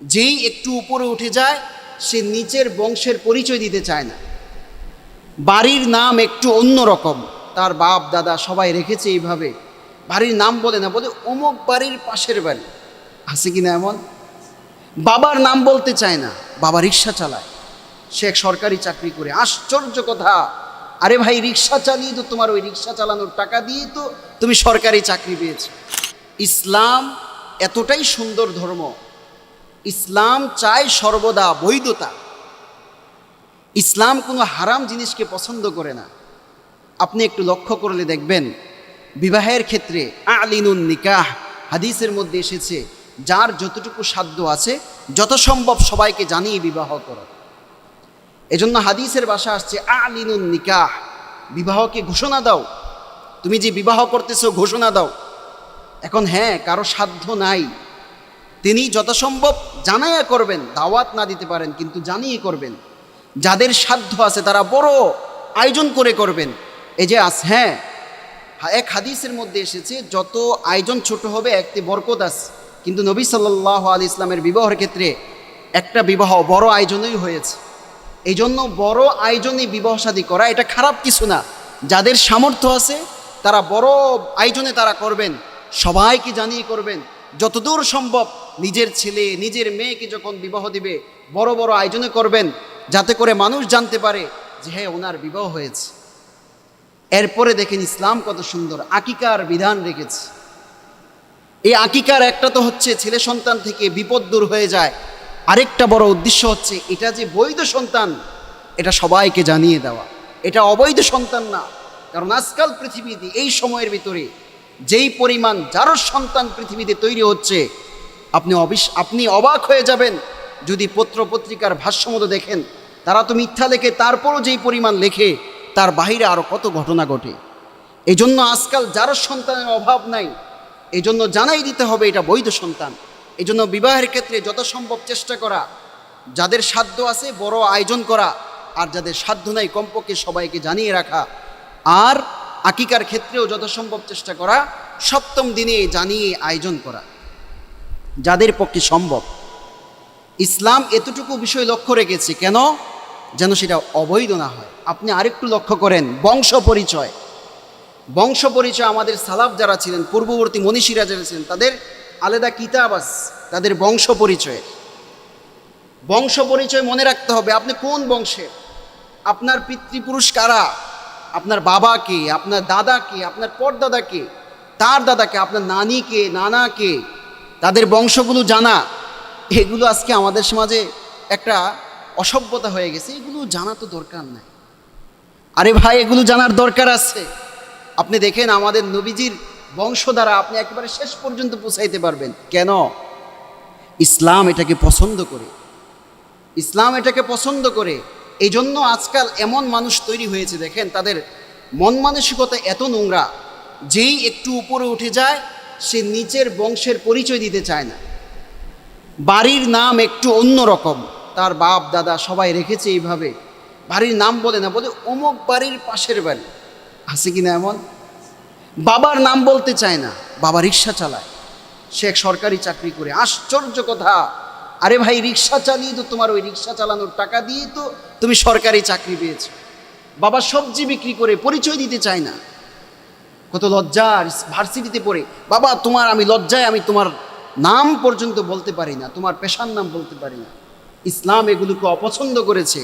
যেই একটু উপরে উঠে যায়, সে নিচের বংশের পরিচয় দিতে চায় না। বাড়ির নাম একটু অন্য রকম তার বাপ, দাদা সবাই রেখেছে এইভাবে। বাড়ির নাম বলে না, বলে অমুক বাড়ির পাশের বাড়ি। আছে কি না এমন? বাবার নাম বলতে চায় না, বাবা রিক্সা চালায়। সে এক সরকারি চাকরি করে। আশ্চর্য কথা। আরে ভাই, রিক্সা চালিয়ে তো তোমার ওই রিক্সা চালানোর টাকা দিয়ে তো তুমি সরকারি চাকরি পেয়েছ। ইসলাম এতটাই সুন্দর ধর্ম। ইসলাম চায় সর্বদা বৈধতা। ইসলাম কোনো হারাম জিনিসকে পছন্দ করে না। আপনি একটু লক্ষ্য করলে দেখবেন, বিবাহের ক্ষেত্রে আলিনুন নিকাহ হাদিসের মধ্যে এসেছে, যার যতটুকু সাধ্য আছে যত সম্ভব সবাইকে জানিয়ে বিবাহ করো। এজন্য হাদিসের বাসা আসছে আলিনুন নিকাহ, বিবাহকে ঘোষণা দাও। তুমি যে বিবাহ করতেছো, ঘোষণা দাও। এখন হ্যাঁ কারও সাধ্য নাই। তিনি যত সম্ভব জানাইয়া করবেন, দাওয়াত না দিতে পারেন, কিন্তু জানিয়ে করবেন। যাদের সাধ্য আছে তারা বড় আয়োজন করে করবেন। এই যে আস হ্যাঁ এক হাদিসের মধ্যে এসেছে, যত আয়োজন ছোট হবে, একটি বরকত আছে। কিন্তু নবী সাল্লাহ আলি ইসলামের বিবাহের ক্ষেত্রে একটা বিবাহ বড় আয়োজনই হয়েছে। এই জন্য বড় আয়োজনে বিবাহ শাদী করা, এটা খারাপ কিছু না। যাদের সামর্থ্য আছে, তারা বড় আয়োজনে তারা করবেন। সবাইকে জানিয়ে করবেন, যতদূর সম্ভব নিজের ছেলে, নিজের মেয়েকে যখন বিবাহ দিবে, বড় বড় আয়োজনে করবেন, যাতে করে মানুষ জানতে পারে যে হ্যাঁ ওনার বিবাহ হয়েছে। এরপরে দেখেন ইসলাম কত সুন্দর, আকিকার বিধান রেখেছে। এই আকিকার একটা তো হচ্ছে ছেলে সন্তান থেকে বিপদ দূর হয়ে যায়। আরেকটা বড় উদ্দেশ্য হচ্ছে, এটা যে বৈধ সন্তান, এটা সবাইকে জানিয়ে দেওয়া। এটা অবৈধ সন্তান না, কারণ আজকাল পৃথিবীতে, এই সময়ের ভিতরে যেই পরিমাণ, যারও সন্তান পৃথিবীতে তৈরি হচ্ছে আপনি অবিশ, আপনি অবাক হয়ে যাবেন। যদি পত্র পত্রিকার ভাষ্যমতো দেখেন, তারা তো মিথ্যা লেখে, তারপরও যেই পরিমাণ লেখে, তার বাহিরে আরও কত ঘটনা ঘটে। এজন্য আজকাল যার সন্তানের অভাব নাই, এজন্য জানাই দিতে হবে এটা বৈধ সন্তান। এই জন্য বিবাহের ক্ষেত্রে যত সম্ভব চেষ্টা করা, যাদের সাধ্য আছে বড় আয়োজন করা, আর যাদের সাধ্য নাই কমপক্ষে সবাইকে জানিয়ে রাখা। আর আকিকার ক্ষেত্রেও যত সম্ভব চেষ্টা করা, সপ্তম দিনে জানিয়ে আয়োজন করা। যাদের পক্ষে সম্ভব। ইসলাম এতটুকু বিষয় লক্ষ্য রেখেছে কেন? যেন সেটা অবৈধ না হয়। আপনি আরেকটু লক্ষ্য করেন, বংশ পরিচয়। বংশ পরিচয় আমাদের সালাফ যারা ছিলেন, পূর্ববর্তী মনীষীরা যারা ছিলেন, তাদের আলাদা কিতাব আছে, তাদের বংশ পরিচয়ের বংশ পরিচয় মনে রাখতে হবে, আপনি কোন বংশের আপনার পিতৃপুরুষ কারা? আপনার বাবাকে আপনার দাদাকে আপনার পরদাদাকে তার দাদাকে আপনার নানিকে নানাকে তাদের বংশগুলো জানা, এগুলো আজকে আমাদের সমাজে একটা অসভ্যতা হয়ে গেছে, এগুলো জানা তো দরকার নাই। আরে ভাই, এগুলো জানার দরকার আছে। আপনি দেখেন আমাদের নবীজির বংশ দ্বারা আপনি একেবারে শেষ পর্যন্ত পৌঁছাইতে পারবেন। কেন? ইসলাম এটাকে পছন্দ করে। ইসলাম এটাকে পছন্দ করে। এই জন্য আজকাল এমন মানুষ তৈরি হয়েছে, দেখেন, তাদের মন মানসিকতা এত নোংরা, যেই একটু উপরে উঠে যায় সে নিচের বংশের পরিচয় দিতে চায় না। বাড়ির নাম একটু অন্য রকম তার বাপ, দাদা সবাই রেখেছে এইভাবে। বাড়ির নাম বলে না, বলে অমুক বাড়ির পাশের বাড়ি। আছে কি না এমন? বাবার নাম বলতে চায় না, বাবা রিক্সা চালায়। সে এক সরকারি চাকরি করে। আশ্চর্য কথা। আরে ভাই, রিক্সা চালিয়ে তো তোমার ওই রিক্সা চালানোর টাকা দিয়ে তো তুমি সরকারি চাকরি পেয়েছ। বাবা সবজি বিক্রি করে পরিচয় দিতে চায় না। কত লজ্জার ভার্সিটিতে পড়ে। বাবা, তোমার আমি লজ্জায় আমি তোমার নাম পর্যন্ত বলতে পারি না, তোমার পেশার নাম বলতে পারি না। ইসলাম এগুলোকে অপছন্দ করেছে।